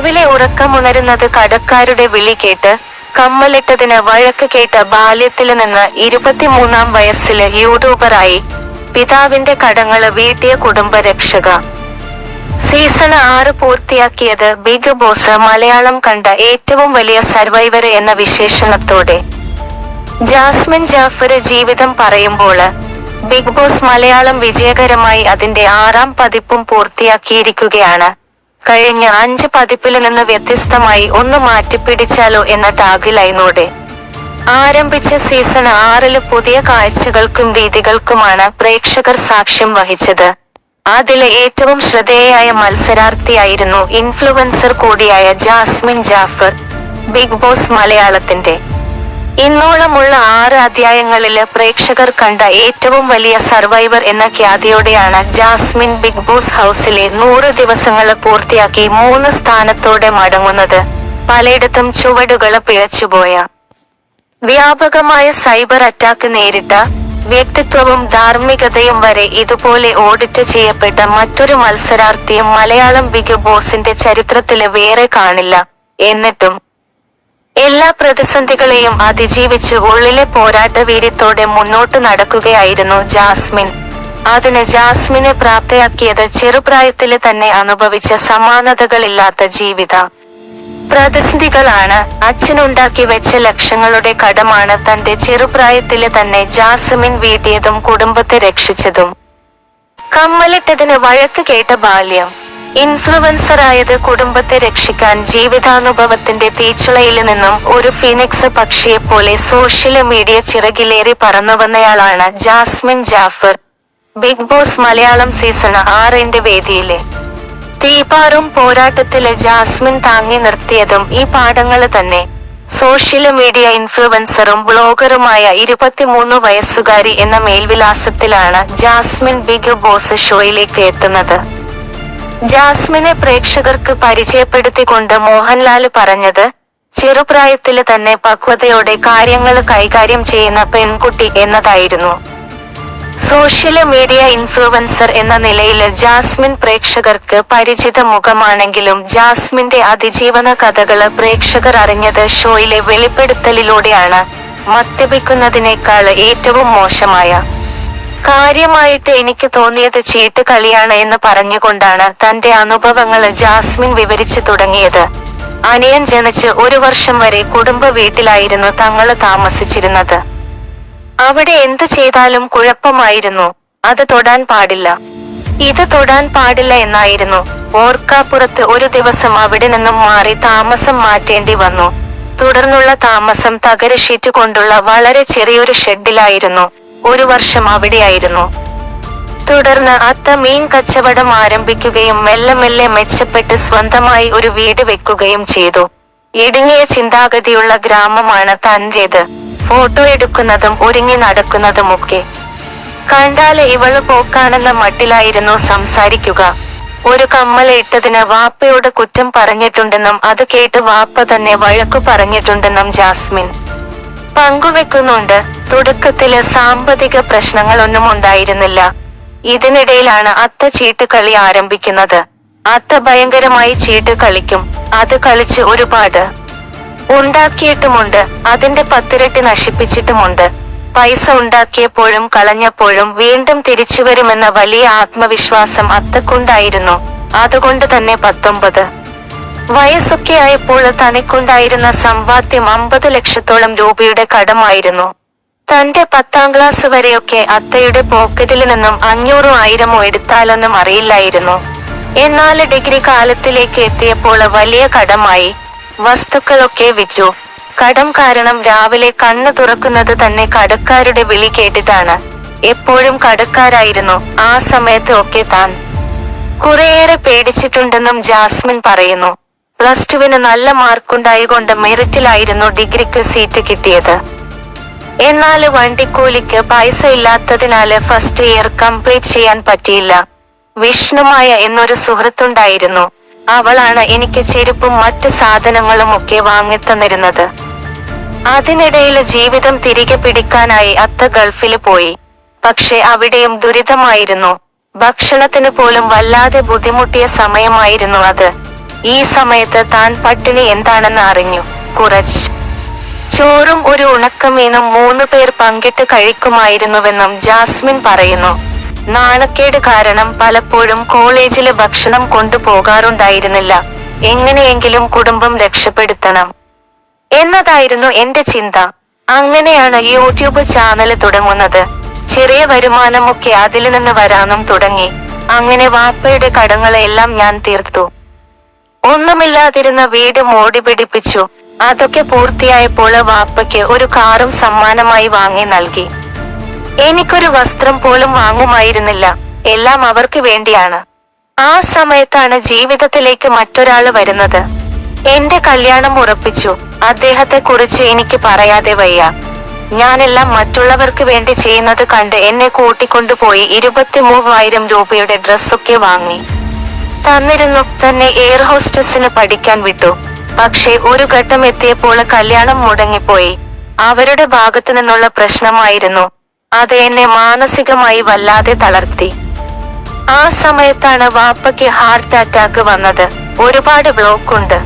രാവിലെ ഉറക്കമുണരുന്നത് കടക്കാരുടെ വിളി കേട്ട് കമ്മലിട്ടതിന് വഴക്ക് കേട്ട ബാല്യത്തിൽ നിന്ന് ഇരുപത്തിമൂന്നാം വയസ്സിൽ യൂട്യൂബറായി പിതാവിന്റെ കടങ്ങൾ വീട്ടിയ കുടുംബരക്ഷക. സീസൺ ആറ് പൂർത്തിയാക്കിയത് ബിഗ് ബോസ് മലയാളം കണ്ട ഏറ്റവും വലിയ സർവൈവർ എന്ന വിശേഷണത്തോടെ. ജാസ്മിൻ ജാഫർ ജീവിതം പറയുമ്പോൾ ബിഗ് ബോസ് മലയാളം വിജയകരമായി അതിന്റെ ആറാം പതിപ്പും പൂർത്തിയാക്കിയിരിക്കുകയാണ്. കഴിഞ്ഞ അഞ്ച് പതിപ്പിൽ നിന്ന് വ്യത്യസ്തമായി ഒന്ന് മാറ്റിപ്പിടിച്ചാലോ എന്ന ടാഗ് ആരംഭിച്ച സീസൺ ആറിൽ പുതിയ കാഴ്ചകൾക്കും രീതികൾക്കുമാണ് പ്രേക്ഷകർ സാക്ഷ്യം വഹിച്ചത്. അതിലെ ഏറ്റവും ശ്രദ്ധേയായ മത്സരാർത്ഥിയായിരുന്നു ഇൻഫ്ലുവൻസർ കൂടിയായ ജാസ്മിൻ ജാഫർ ബിഗ് ബോസ് മലയാളത്തിന്റെ. ഇന്നോളമുള്ള ആറ് അധ്യായങ്ങളിൽ പ്രേക്ഷകർ കണ്ട ഏറ്റവും വലിയ സർവൈവർ എന്ന ഖ്യാതിയോടെയാണ് ജാസ്മിൻ ബിഗ് ബോസ് ഹൗസിലെ നൂറ് ദിവസങ്ങൾ പൂർത്തിയാക്കി മൂന്ന് സ്ഥാനത്തോടെ മടങ്ങുന്നത്. പലയിടത്തും ചുവടുകൾ പിഴച്ചുപോയ. വ്യാപകമായ സൈബർ അറ്റാക്ക് നേരിട്ട വ്യക്തിത്വവും ധാർമ്മികതയും വരെ ഇതുപോലെ ഓഡിറ്റ് ചെയ്യപ്പെട്ട മറ്റൊരു മത്സരാർത്ഥിയും മലയാളം ബിഗ് ബോസിന്റെ ചരിത്രത്തിൽ വേറെ കാണില്ല. എന്നിട്ടും എല്ലാ പ്രതിസന്ധികളെയും അതിജീവിച്ച് ഉള്ളിലെ പോരാട്ട വീര്യത്തോടെ മുന്നോട്ട് നടക്കുകയായിരുന്നു ജാസ്മിൻ. അതിന് ജാസ്മിനെ പ്രാപ്തയാക്കിയത് ചെറുപ്രായത്തിൽ തന്നെ അനുഭവിച്ച സമാനതകളില്ലാത്ത ജീവിത. പ്രതിസന്ധികളാണ് അച്ഛനുണ്ടാക്കി വെച്ച ലക്ഷങ്ങളുടെ കടമാണ് തന്റെ ചെറുപ്രായത്തിൽ തന്നെ ജാസ്മിൻ വീട്ടിയതും കുടുംബത്തെ രക്ഷിച്ചതും. കമ്മലിട്ടതിന് വഴക്ക് കേട്ട ബാല്യം. ഇൻഫ്ലുവൻസറായത് കുടുംബത്തെ രക്ഷിക്കാൻ ജീവിതാനുഭവത്തിന്റെ തീച്ചുളയിൽ നിന്നും ഒരു ഫിനിക്സ് പക്ഷിയെപ്പോലെ സോഷ്യൽ മീഡിയ ചിറകിലേറി പറന്നുവന്നയാളാണ് Jasmin Jaffar. Bigg Boss Malayalam season ആറിന്റെ വേദിയിലെ. തീപാറും പോരാട്ടത്തിലെ ജാസ്മിൻ താങ്ങി നിർത്തിയതും ഈ പാഠങ്ങൾ തന്നെ. സോഷ്യൽ മീഡിയ ഇൻഫ്ലുവൻസറും ബ്ലോഗറുമായ ഇരുപത്തിമൂന്ന് വയസ്സുകാരി എന്ന മേൽവിലാസത്തിലാണ് ജാസ്മിൻ ബിഗ് ബോസ് ഷോയിലേക്ക് എത്തുന്നത്. ജാസ്മിനെ പ്രേക്ഷകർക്ക് പരിചയപ്പെടുത്തിക്കൊണ്ട് മോഹൻലാൽ പറഞ്ഞത് ചെറുപ്രായത്തിൽ തന്നെ പക്വതയോടെ കാര്യങ്ങൾ കൈകാര്യം ചെയ്യുന്ന പെൺകുട്ടി എന്നതായിരുന്നു. സോഷ്യൽ മീഡിയ ഇൻഫ്ലുവൻസർ എന്ന നിലയിൽ ജാസ്മിൻ പ്രേക്ഷകർക്ക് പരിചിത മുഖമാണെങ്കിലും ജാസ്മിന്റെ അതിജീവന കഥകൾ പ്രേക്ഷകർ അറിഞ്ഞത് ഷോയിലെ വെളിപ്പെടുത്തലിലൂടെയാണ് മദ്യപിക്കുന്നതിനേക്കാൾ ഏറ്റവും മോശമായ കാര്യമായിട്ട് എനിക്ക് തോന്നിയത് ചീട്ട് കളിയാണ് എന്ന് പറഞ്ഞുകൊണ്ടാണ് തന്റെ അനുഭവങ്ങൾ ജാസ്മിൻ വിവരിച്ചു തുടങ്ങിയത്. അനിയൻ ജനിച്ച് ഒരു വർഷം വരെ കുടുംബ വീട്ടിലായിരുന്നു തങ്ങൾ താമസിച്ചിരുന്നത്. അവിടെ എന്തു ചെയ്താലും കുഴപ്പമായിരുന്നു. അത് തൊടാൻ പാടില്ല. ഇത് തൊടാൻ പാടില്ല എന്നായിരുന്നു. ഓർക്കാപ്പുറത്ത് ഒരു ദിവസം അവിടെ നിന്നും മാറി താമസം മാറ്റേണ്ടി വന്നു. തുടർന്നുള്ള താമസം തകര ഷീറ്റ് കൊണ്ടുള്ള വളരെ ചെറിയൊരു ഷെഡിലായിരുന്നു. ഒരു വർഷം അവിടെയായിരുന്നു. തുടർന്ന് അത്ത മീൻ കച്ചവടം ആരംഭിക്കുകയും മെല്ലെ മെല്ലെ മെച്ചപ്പെട്ട് സ്വന്തമായി ഒരു വീട് വെക്കുകയും ചെയ്തു. ഇടുങ്ങിയ ചിന്താഗതിയുള്ള ഗ്രാമമാണ് തന്റേത് ഫോട്ടോ എടുക്കുന്നതും ഒരുങ്ങി നടക്കുന്നതുമൊക്കെ. കണ്ടാൽ ഇവൾ പോക്കാണെന്ന മട്ടിലായിരുന്നു സംസാരിക്കുക. ഒരു കമ്മൽ ഇട്ടതിന് വാപ്പയോട് കുറ്റം പറഞ്ഞിട്ടുണ്ടെന്നും അത് കേട്ട് വാപ്പ തന്നെ വഴക്കു പറഞ്ഞിട്ടുണ്ടെന്നും ജാസ്മിൻ പങ്കുവെക്കുന്നുണ്ട്. തുടക്കത്തിൽ സാമ്പത്തിക പ്രശ്നങ്ങളൊന്നും ഉണ്ടായിരുന്നില്ല ഇതിനിടയിലാണ് അത്ത ചീട്ടുകളി ആരംഭിക്കുന്നത്. അത്ത ഭയങ്കരമായി ചീട്ട് കളിക്കും. അത് കളിച്ച് ഒരുപാട് ഉണ്ടാക്കിയിട്ടുമുണ്ട്. അതിന്റെ പത്തിരട്ടി നശിപ്പിച്ചിട്ടുമുണ്ട്. പൈസ ഉണ്ടാക്കിയപ്പോഴും കളഞ്ഞപ്പോഴും വീണ്ടും തിരിച്ചുവരുമെന്ന വലിയ ആത്മവിശ്വാസം അത്തക്കുണ്ടായിരുന്നു. അതുകൊണ്ട് തന്നെ പത്തൊമ്പത്. വയസ്സൊക്കെ ആയപ്പോൾ തനിക്കുണ്ടായിരുന്ന സമ്പാദ്യം അമ്പത് ലക്ഷത്തോളം രൂപയുടെ കടമായിരുന്നു. തന്റെ പത്താം ക്ലാസ് വരെയൊക്കെ അത്തയുടെ പോക്കറ്റിൽ നിന്നും അഞ്ഞൂറും ആയിരമോ എടുത്താലൊന്നും അറിയില്ലായിരുന്നു. എന്നാൽ ഡിഗ്രി കാലത്തിലേക്ക് എത്തിയപ്പോൾ വലിയ കടമായി. വസ്തുക്കളൊക്കെ വിറ്റു. കടം കാരണം രാവിലെ കണ്ണ് തുറക്കുന്നത് തന്നെ കടക്കാരുടെ വിളി കേട്ടിട്ടാണ്. എപ്പോഴും കടക്കാരായിരുന്നു ആ സമയത്ത് ഒക്കെ താൻ. കുറേയേറെ പേടിച്ചിട്ടുണ്ടെന്നും ജാസ്മിൻ പറയുന്നു. പ്ലസ് ടുവിന് നല്ല മാർക്കുണ്ടായിക്കൊണ്ട് മെറിറ്റിലായിരുന്നു ഡിഗ്രിക്ക് സീറ്റ് കിട്ടിയത്. എന്നാൽ വണ്ടിക്കൂലിക്ക് പൈസ ഇല്ലാത്തതിനാല് ഫസ്റ്റ് ഇയർ കംപ്ലീറ്റ് ചെയ്യാൻ പറ്റിയില്ല. വിഷ്ണുമായ എന്നൊരു സുഹൃത്തുണ്ടായിരുന്നു. അവളാണ് എനിക്ക് ചെരുപ്പും മറ്റ് സാധനങ്ങളും ഒക്കെ വാങ്ങിത്തന്നിരുന്നത് അതിനിടയിൽ ജീവിതം തിരികെ പിടിക്കാനായി അത്ത ഗൾഫിൽ പോയി. പക്ഷെ അവിടെയും ദുരിതമായിരുന്നു. ഭക്ഷണത്തിന് പോലും വല്ലാതെ ബുദ്ധിമുട്ടിയ സമയമായിരുന്നു അത്. ഈ സമയത്ത് താൻ പട്ടിണി എന്താണെന്ന് അറിഞ്ഞു. കുറച്ച് ചോറും ഒരു ഉണക്കമീനും മൂന്ന് പേർ പങ്കിട്ട് കഴിക്കുമായിരുന്നുവെന്നും ജാസ്മിൻ പറയുന്നു. നാണക്കേട് കാരണം പലപ്പോഴും കോളേജിൽ ഭക്ഷണം കൊണ്ടുപോകാറുണ്ടായിരുന്നില്ല. എങ്ങനെയെങ്കിലും കുടുംബം രക്ഷപ്പെടുത്തണം. എന്നതായിരുന്നു എന്റെ ചിന്ത. അങ്ങനെയാണ് യൂട്യൂബ് ചാനൽ തുടങ്ങുന്നത്. ചെറിയ വരുമാനമൊക്കെ അതിൽ നിന്ന് വരാനും തുടങ്ങി. അങ്ങനെ വാപ്പയുടെ കടങ്ങളെല്ലാം ഞാൻ തീർത്തു. ഒന്നുമില്ലാതിരുന്ന വീട് മോടി പിടിപ്പിച്ചു. അതൊക്കെ പൂർത്തിയായപ്പോൾ വാപ്പയ്ക്ക് ഒരു കാറും സമ്മാനമായി വാങ്ങി നൽകി. എനിക്കൊരു വസ്ത്രം പോലും വാങ്ങുമായിരുന്നില്ല. എല്ലാം അവർക്ക് വേണ്ടിയാണ്. ആ സമയത്താണ് ജീവിതത്തിലേക്ക് മറ്റൊരാൾ വരുന്നത്. എന്റെ കല്യാണം ഉറപ്പിച്ചു. അദ്ദേഹത്തെ കുറിച്ച് എനിക്ക് പറയാതെ വയ്യ. ഞാനെല്ലാം മറ്റുള്ളവർക്ക് വേണ്ടി ചെയ്യുന്നത് കണ്ട് എന്നെ കൂട്ടിക്കൊണ്ടുപോയി ഇരുപത്തി മൂവായിരം രൂപയുടെ ഡ്രസ്സൊക്കെ വാങ്ങി. തന്നിരുന്നു. തന്നെ എയർ ഹോസ്റ്റസിന് പഠിക്കാൻ വിട്ടു. പക്ഷേ ഒരു ഘട്ടം എത്തിയപ്പോൾ കല്യാണം മുടങ്ങിപ്പോയി. അവരുടെ ഭാഗത്തു നിന്നുള്ള പ്രശ്നമായിരുന്നു. അത് എന്നെ മാനസികമായി വല്ലാതെ തളർത്തി. ആ സമയത്താണ് വാപ്പയ്ക്ക് ഹാർട്ട് അറ്റാക്ക് വന്നത്. ഒരുപാട് ബ്ലോക്ക് ഉണ്ട്.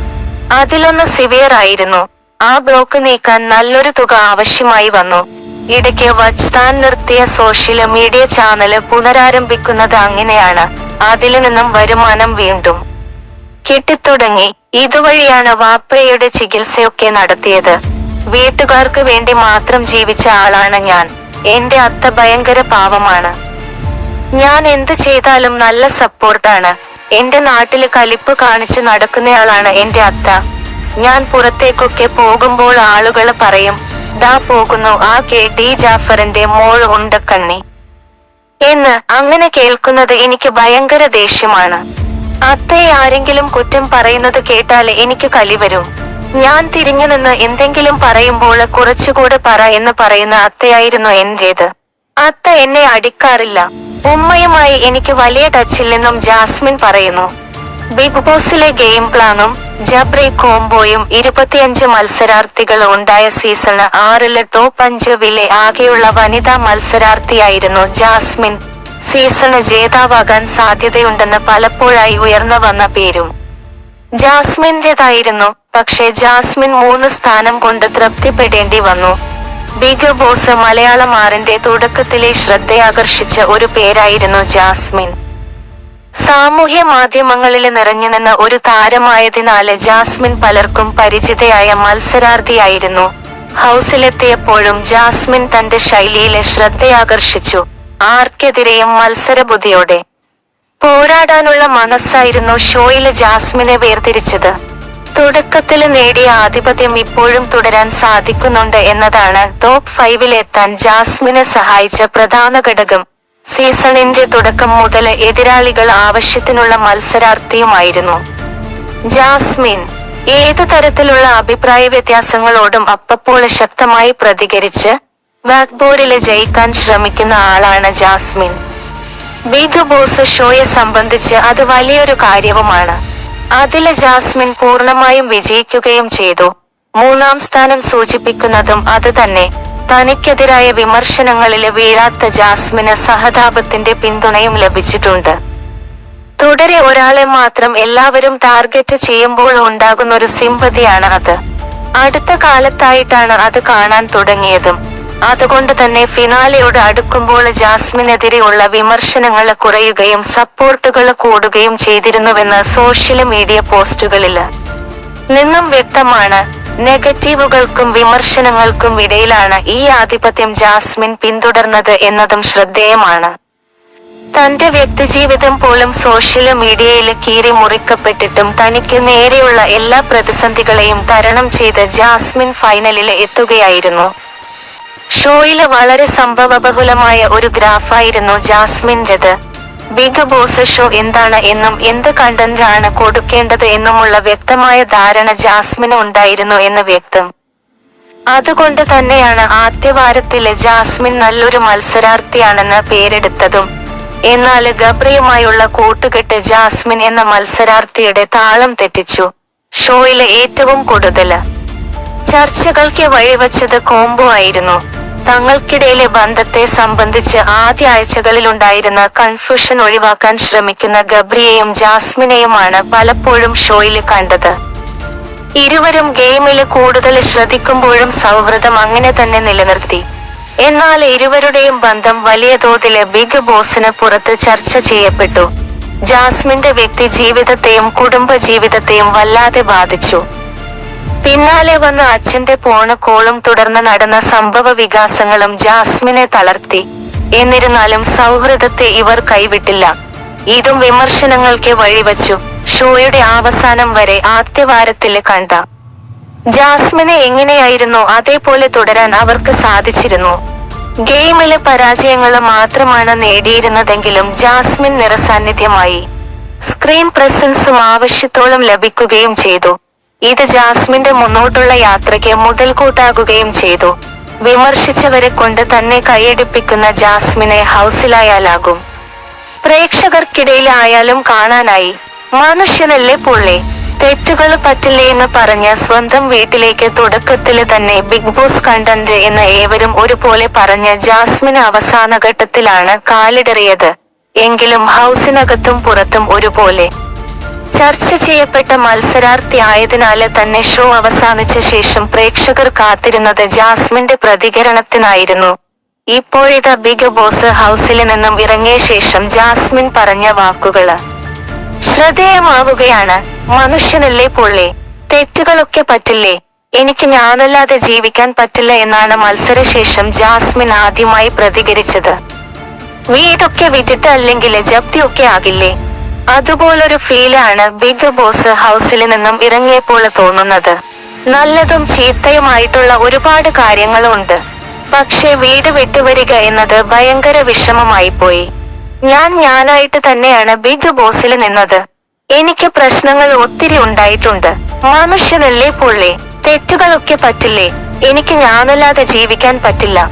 അതിലൊന്ന് സിവിയർ ആയിരുന്നു. ആ ബ്ലോക്ക് നീക്കാൻ നല്ലൊരു തുക ആവശ്യമായി വന്നു. ഇടയ്ക്ക് വജ്താൻ താൻ നിർത്തിയ സോഷ്യൽ മീഡിയ ചാനൽ പുനരാരംഭിക്കുന്നത് അങ്ങനെയാണ്. അതിൽ നിന്നും വരുമാനം വീണ്ടും കിട്ടിത്തുടങ്ങി. ഇതുവഴിയാണ് വാപ്പയുടെ ചികിത്സയൊക്കെ നടത്തിയത്. വീട്ടുകാർക്ക് വേണ്ടി മാത്രം ജീവിച്ച ആളാണ് ഞാൻ. എന്റെ അത്ത ഭയങ്കര പാവമാണ്. ഞാൻ എന്ത് ചെയ്താലും നല്ല സപ്പോർട്ടാണ്. എന്റെ നാട്ടിൽ കലിപ്പ് കാണിച്ച് നടക്കുന്നയാളാണ് എന്റെ അത്ത. ഞാൻ പുറത്തേക്കൊക്കെ പോകുമ്പോൾ ആളുകൾ പറയും ദാ പോകുന്നു. ആ കെ. ടി ജാഫറിന്റെ മോൾ ഉണ്ടക്കണ്ണി. എന്ന് അങ്ങനെ കേൾക്കുന്നത് എനിക്ക് ഭയങ്കര ദേഷ്യമാണ്. അത്തയെ ആരെങ്കിലും കുറ്റം പറയുന്നത് കേട്ടാൽ എനിക്ക് കലി വരും. ഞാൻ തിരിഞ്ഞു നിന്ന് എന്തെങ്കിലും പറയുമ്പോൾ കുറച്ചുകൂടെ പറ എന്ന് പറയുന്ന അത്തയായിരുന്നു എന്റേത് അത്ത എന്നെ അടിക്കാറില്ല. ഉമ്മയുമായി എനിക്ക് വലിയ ടച്ചില്ലെന്നും ജാസ്മിൻ പറയുന്നു. ബിഗ് ബോസിലെ ഗെയിം പ്ലാനും ജബ്രി കോംബോയും ഇരുപത്തിയഞ്ച് മത്സരാർത്ഥികൾ ഉണ്ടായ സീസണ് ആറിൽ ടോപ്പ് അഞ്ച് വിലെ ആകെയുള്ള വനിതാ മത്സരാർത്ഥിയായിരുന്നു ജാസ്മിൻ. സീസണ് ജേതാവാകാൻ സാധ്യതയുണ്ടെന്ന് പലപ്പോഴായി ഉയർന്നു വന്ന പേരും. ജാസ്മിന്റെതായിരുന്നു പക്ഷേ ജാസ്മിൻ മൂന്ന് സ്ഥാനം കൊണ്ട് തൃപ്തിപ്പെടേണ്ടി വന്നു. ബിഗ് ബോസ് മലയാളം ആറിന്റെ തുടക്കത്തിലെ ശ്രദ്ധയാകർഷിച്ച ഒരു പേരായിരുന്നു ജാസ്മിൻ. സാമൂഹ്യ മാധ്യമങ്ങളിൽ നിറഞ്ഞു നിന്ന ഒരു താരമായതിനാല് ജാസ്മിൻ പലർക്കും പരിചിതയായ മത്സരാർത്ഥിയായിരുന്നു. ഹൗസിലെത്തിയപ്പോഴും ജാസ്മിൻ തന്റെ ശൈലിയിലെ ശ്രദ്ധയാകർഷിച്ചു. ആർക്കെതിരെയും മത്സരബുദ്ധിയോടെ. പോരാടാനുള്ള മനസ്സായിരുന്നു ഷോയിലെ ജാസ്മിനെ വേർതിരിച്ചത്. തുടക്കത്തിൽ നേടിയ ആധിപത്യം ഇപ്പോഴും തുടരാൻ സാധിക്കുന്നുണ്ട് എന്നതാണ് ടോപ്പ് ഫൈവിലെത്താൻ ജാസ്മിനെ സഹായിച്ച പ്രധാന ഘടകം. സീസണിന്റെ തുടക്കം മുതൽ എതിരാളികൾ ആവശ്യത്തിനുള്ള മത്സരാർത്ഥിയുമായിരുന്നു. ജാസ്മിൻ ഏത് തരത്തിലുള്ള അഭിപ്രായ വ്യത്യാസങ്ങളോടും അപ്പപ്പോൾ ശക്തമായി പ്രതികരിച്ച് ബാക്ക്ബോർഡിൽ ജയിക്കാൻ ശ്രമിക്കുന്ന ആളാണ് ജാസ്മിൻ. ബിഗ് ബോസ് ഷോയെ സംബന്ധിച്ച് അത് വലിയൊരു കാര്യവുമാണ്. അതിൽ ജാസ്മിൻ പൂർണമായും വിജയിക്കുകയും ചെയ്തു. മൂന്നാം സ്ഥാനം സൂചിപ്പിക്കുന്നതും അത് തന്നെ. തനിക്കെതിരായ വിമർശനങ്ങളിൽ വീഴാത്ത ജാസ്മിന് സഹതാപത്തിന്റെ പിന്തുണയും ലഭിച്ചിട്ടുണ്ട്. തുടരെ ഒരാളെ മാത്രം എല്ലാവരും ടാർഗറ്റ് ചെയ്യുമ്പോൾ ഉണ്ടാകുന്ന ഒരു സിമ്പതിയാണ് അത്. അടുത്ത കാലത്തായിട്ടാണ് അത് കാണാൻ തുടങ്ങിയതും. അതുകൊണ്ട് തന്നെ ഫിനാലെയോട് അടുക്കുമ്പോൾ ജാസ്മിനെതിരെയുള്ള വിമർശനങ്ങൾ കുറയുകയും സപ്പോർട്ടുകൾ കൂടുകയും ചെയ്തിരുന്നുവെന്ന് സോഷ്യൽ മീഡിയ പോസ്റ്റുകളിൽ നിന്നും വ്യക്തമാണ്. നെഗറ്റീവുകൾക്കും വിമർശനങ്ങൾക്കും ഇടയിലാണ് ഈ ആധിപത്യം ജാസ്മിൻ പിന്തുടർന്നത് എന്നതും ശ്രദ്ധേയമാണ്. തന്റെ വ്യക്തിജീവിതം പോലും സോഷ്യൽ മീഡിയയിൽ കീറി മുറിക്കപ്പെട്ടിട്ടും തനിക്ക് നേരെയുള്ള എല്ലാ പ്രതിസന്ധികളെയും തരണം ചെയ്ത് ജാസ്മിൻ ഫൈനലിൽ എത്തുകയായിരുന്നു. ഷോയിലെ വളരെ സംഭവബഹുലമായ ഒരു ഗ്രാഫായിരുന്നു ജാസ്മിന്റെത്. ബിഗ് ബോസ് ഷോ എന്താണ് എന്നും എന്ത് കണ്ടന്റാണ് കൊടുക്കേണ്ടത് എന്നുമുള്ള വ്യക്തമായ ധാരണ ജാസ്മിന് ഉണ്ടായിരുന്നു എന്ന് വ്യക്തം. അതുകൊണ്ട് തന്നെയാണ് ആദ്യവാരത്തിലെ ജാസ്മിൻ നല്ലൊരു മത്സരാർത്ഥിയാണെന്ന് പേരെടുത്തതും. എന്നാൽ ഗബ്രിയുമായുള്ള കൂട്ടുകെട്ട് ജാസ്മിൻ എന്ന മത്സരാർത്ഥിയുടെ താളം തെറ്റിച്ചു. ഷോയിലെ ഏറ്റവും കൂടുതൽ ചർച്ചകൾക്ക് വഴിവച്ചത് കോംബോ ആയിരുന്നു. തങ്ങൾക്കിടയിലെ ബന്ധത്തെ സംബന്ധിച്ച് ആദ്യ ആഴ്ചകളിലുണ്ടായിരുന്ന കൺഫ്യൂഷൻ ഒഴിവാക്കാൻ ശ്രമിക്കുന്ന ഗബ്രിയെയും ജാസ്മിനെയുമാണ് പലപ്പോഴും ഷോയിൽ കണ്ടത്. ഇരുവരും ഗെയിമിൽ കൂടുതൽ ശ്രദ്ധിക്കുമ്പോഴും സൗഹൃദം അങ്ങനെ തന്നെ നിലനിർത്തി. എന്നാൽ ഇരുവരുടെയും ബന്ധം വലിയ തോതിൽ ബിഗ് ബോസിന് പുറത്ത് ചർച്ച ചെയ്യപ്പെട്ടു. ജാസ്മിന്റെ വ്യക്തി ജീവിതത്തെയും കുടുംബ ജീവിതത്തെയും വല്ലാതെ ബാധിച്ചു. പിന്നാലെ വന്ന അച്ഛന്റെ പോണ കോളും തുടർന്ന് നടന്ന സംഭവ വികാസങ്ങളും ജാസ്മിനെ തളർത്തി. എന്നിരുന്നാലും സൗഹൃദത്തെ ഇവർ കൈവിട്ടില്ല. ഇതും വിമർശനങ്ങൾക്ക് വഴിവച്ചു. ഷോയുടെ അവസാനം വരെ ആദ്യവാരത്തിൽ കണ്ട ജാസ്മിനെ എങ്ങനെയായിരുന്നു അതേപോലെ തുടരാൻ അവർക്ക് സാധിച്ചിരുന്നു. ഗെയിമിലെ പരാജയങ്ങൾ മാത്രമാണ് നേടിയിരുന്നതെങ്കിലും ജാസ്മിൻ നിറസാന്നിധ്യമായി. സ്ക്രീൻ പ്രസൻസും ആവശ്യത്തോളം ലഭിക്കുകയും ചെയ്തു. ഇത് ജാസ്മിന്റെ മുന്നോട്ടുള്ള യാത്രയ്ക്ക് മുതൽക്കൂട്ടാകുകയും ചെയ്തു. വിമർശിച്ചവരെ കൊണ്ട് തന്നെ കൈയടിപ്പിക്കുന്ന ജാസ്മിനെ ഹൗസിലായാലാകും. പ്രേക്ഷകർക്കിടയിൽ ആയാലും കാണാനായി മനുഷ്യനല്ലേ പുള്ളി? തെറ്റുകൾ പറ്റില്ലേ എന്ന് പറഞ്ഞ സ്വന്തം വീട്ടിലേക്ക് തുടക്കത്തിൽ തന്നെ ബിഗ് ബോസ് കണ്ടന്റ് എന്ന് ഏവരും ഒരുപോലെ പറഞ്ഞ ജാസ്മിൻ അവസാന ഘട്ടത്തിലാണ് കാലിടറിയത്. എങ്കിലും ഹൗസിനകത്തും പുറത്തും ഒരുപോലെ ചർച്ച ചെയ്യപ്പെട്ട മത്സരാർത്ഥി ആയതിനാല് തന്നെ ഷോ അവസാനിച്ച ശേഷം പ്രേക്ഷകർ കാത്തിരുന്നത് ജാസ്മിന്റെ പ്രതികരണത്തിനായിരുന്നു. ഇപ്പോഴിത ബിഗ് ബോസ് ഹൗസിൽ നിന്നും ഇറങ്ങിയ ശേഷം ജാസ്മിൻ പറഞ്ഞ വാക്കുകൾ. ശ്രദ്ധേയമാവുകയാണ് മനുഷ്യനല്ലേ പുള്ളി? തെറ്റുകളൊക്കെ പറ്റില്ലേ? എനിക്ക് ഞാനല്ലാതെ ജീവിക്കാൻ പറ്റില്ല എന്നാണ് മത്സരശേഷം ജാസ്മിൻ ആദ്യമായി പ്രതികരിച്ചത്. വീടൊക്കെ വിറ്റിട്ട് അല്ലെങ്കിൽ ജപ്തിയൊക്കെ ആകില്ലേ? അതുപോലൊരു ഫീലാണ് ബിഗ് ബോസ് ഹൗസിൽ നിന്നും ഇറങ്ങിയപ്പോൾ തോന്നുന്നത്. നല്ലതും ചീത്തയുമായിട്ടുള്ള ഒരുപാട് കാര്യങ്ങളുണ്ട്. പക്ഷെ വീട് വിട്ടുവരിക എന്നത് ഭയങ്കര വിഷമമായി പോയി ഞാൻ ഞാനായിട്ട് തന്നെയാണ് ബിഗ് ബോസിൽ നിന്നത്. എനിക്ക് പ്രശ്നങ്ങൾ ഒത്തിരി ഉണ്ടായിട്ടുണ്ട്. മനുഷ്യനല്ലേ പുള്ളി? തെറ്റുകളൊക്കെ പറ്റില്ലേ? എനിക്ക് ഞാനല്ലാതെ ജീവിക്കാൻ പറ്റില്ല.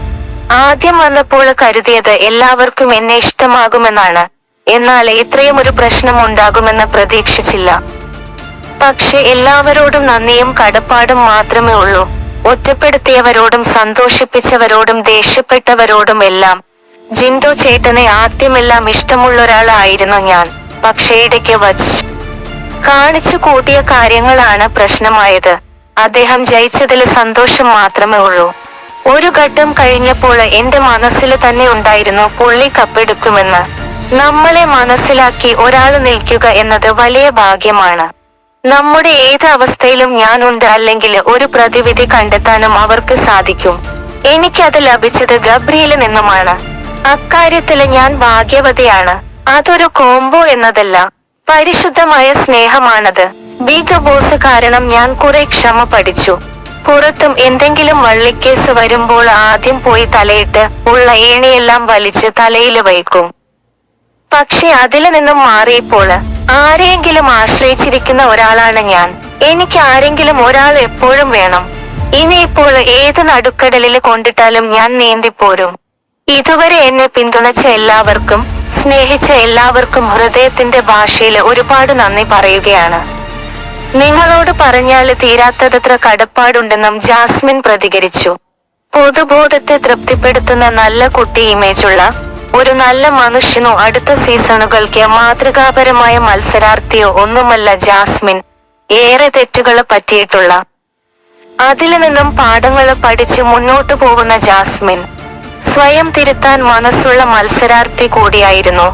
ആദ്യം വന്നപ്പോൾ കരുതിയത് എല്ലാവർക്കും എന്നെ ഇഷ്ടമാകുമെന്നാണ്. എന്നാൽ ഇത്രയും ഒരു പ്രശ്നം ഉണ്ടാകുമെന്ന് പ്രതീക്ഷിച്ചില്ല. പക്ഷെ എല്ലാവരോടും നന്ദിയും കടപ്പാടും മാത്രമേ ഉള്ളൂ. ഒറ്റപ്പെടുത്തിയവരോടും സന്തോഷിപ്പിച്ചവരോടും ദേഷ്യപ്പെട്ടവരോടും എല്ലാം ജിൻഡോ ചേട്ടനെ ആദ്യമെല്ലാം ഇഷ്ടമുള്ള ഒരാളായിരുന്നു ഞാൻ. പക്ഷേ ഇടയ്ക്ക് വച്ച് കാണിച്ചു കൂട്ടിയ കാര്യങ്ങളാണ് പ്രശ്നമായത്. അദ്ദേഹം ജയിച്ചതിൽ സന്തോഷം മാത്രമേ ഉള്ളൂ. ഒരു ഘട്ടം കഴിഞ്ഞപ്പോൾ എന്റെ മനസ്സിൽ തന്നെ ഉണ്ടായിരുന്നു പുള്ളി കപ്പെടുക്കുമെന്ന്. നമ്മളെ മനസ്സിലാക്കി ഒരാൾ നിൽക്കുക എന്നത് വലിയ ഭാഗ്യമാണ്. നമ്മുടെ ഏത് അവസ്ഥയിലും ഞാനുണ്ട് അല്ലെങ്കിൽ ഒരു പ്രതിവിധി കണ്ടെത്താനും അവർക്ക് സാധിക്കും. എനിക്കത് ലഭിച്ചത് ഗബ്രിയിൽ നിന്നുമാണ്. അക്കാര്യത്തിൽ ഞാൻ ഭാഗ്യവതിയാണ്. അതൊരു കോംബോ എന്നതല്ല. പരിശുദ്ധമായ സ്നേഹമാണത്. ബിഗ് ബോസ് കാരണം ഞാൻ കുറെ ക്ഷമ പഠിച്ചു. പുറത്തും എന്തെങ്കിലും വള്ളിക്കേസ് വരുമ്പോൾ ആദ്യം പോയി തലയിട്ട് ഉള്ള ഏണിയെല്ലാം വലിച്ച് തലയിൽ വയ്ക്കും. പക്ഷെ അതിൽ നിന്നും മാറിയപ്പോൾ ആരെയെങ്കിലും ആശ്രയിച്ചിരിക്കുന്ന ഒരാളാണ് ഞാൻ. എനിക്ക് ആരെങ്കിലും ഒരാൾ എപ്പോഴും വേണം. ഇനിയിപ്പോൾ ഏത് നടുക്കടലിൽ കൊണ്ടിട്ടാലും ഞാൻ നീന്തിപ്പോരും. ഇതുവരെ എന്നെ പിന്തുണച്ച എല്ലാവർക്കും സ്നേഹിച്ച എല്ലാവർക്കും ഹൃദയത്തിന്റെ ഭാഷയിൽ ഒരുപാട് നന്ദി പറയുകയാണ്. നിങ്ങളോട് പറഞ്ഞാൽ തീരാത്തതത്ര കടപ്പാടുണ്ടെന്നും ജാസ്മിൻ പ്രതികരിച്ചു. പൊതുബോധത്തെ തൃപ്തിപ്പെടുത്തുന്ന നല്ല കുട്ടി ഇമേജുള്ള ഒരു നല്ല മനുഷ്യനോ അടുത്ത സീസണുകൾക്ക് മാതൃകാപരമായ മത്സരാർത്ഥിയോ ഒന്നുമല്ല ജാസ്മിൻ. ഏറെ തെറ്റുകൾ പറ്റിയിട്ടുള്ള. അതിൽ നിന്നും പാഠങ്ങൾ പഠിച്ച് മുന്നോട്ടു പോകുന്ന ജാസ്മിൻ. സ്വയം തിരുത്താൻ മനസ്സുള്ള മത്സരാർത്ഥി കൂടിയായിരുന്നു.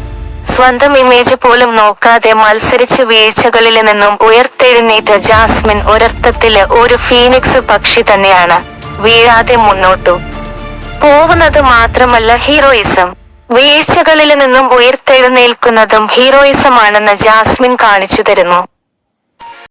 സ്വന്തം ഇമേജ് പോലും നോക്കാതെ മത്സരിച്ച് വീഴ്ചകളിൽ നിന്നും ഉയർത്തെഴുന്നേറ്റ ജാസ്മിൻ ഒരർത്ഥത്തിൽ ഒരു ഫീനിക്സ് പക്ഷി തന്നെയാണ്. വീഴാതെ മുന്നോട്ടു. പോകുന്നത് മാത്രമല്ല ഹീറോയിസം. വീഴ്ചകളിൽ നിന്നും ഉയർത്തെഴുന്നേൽക്കുന്നതും ഹീറോയിസമാണെന്ന് ജാസ്മിൻ കാണിച്ചു തരുന്നു.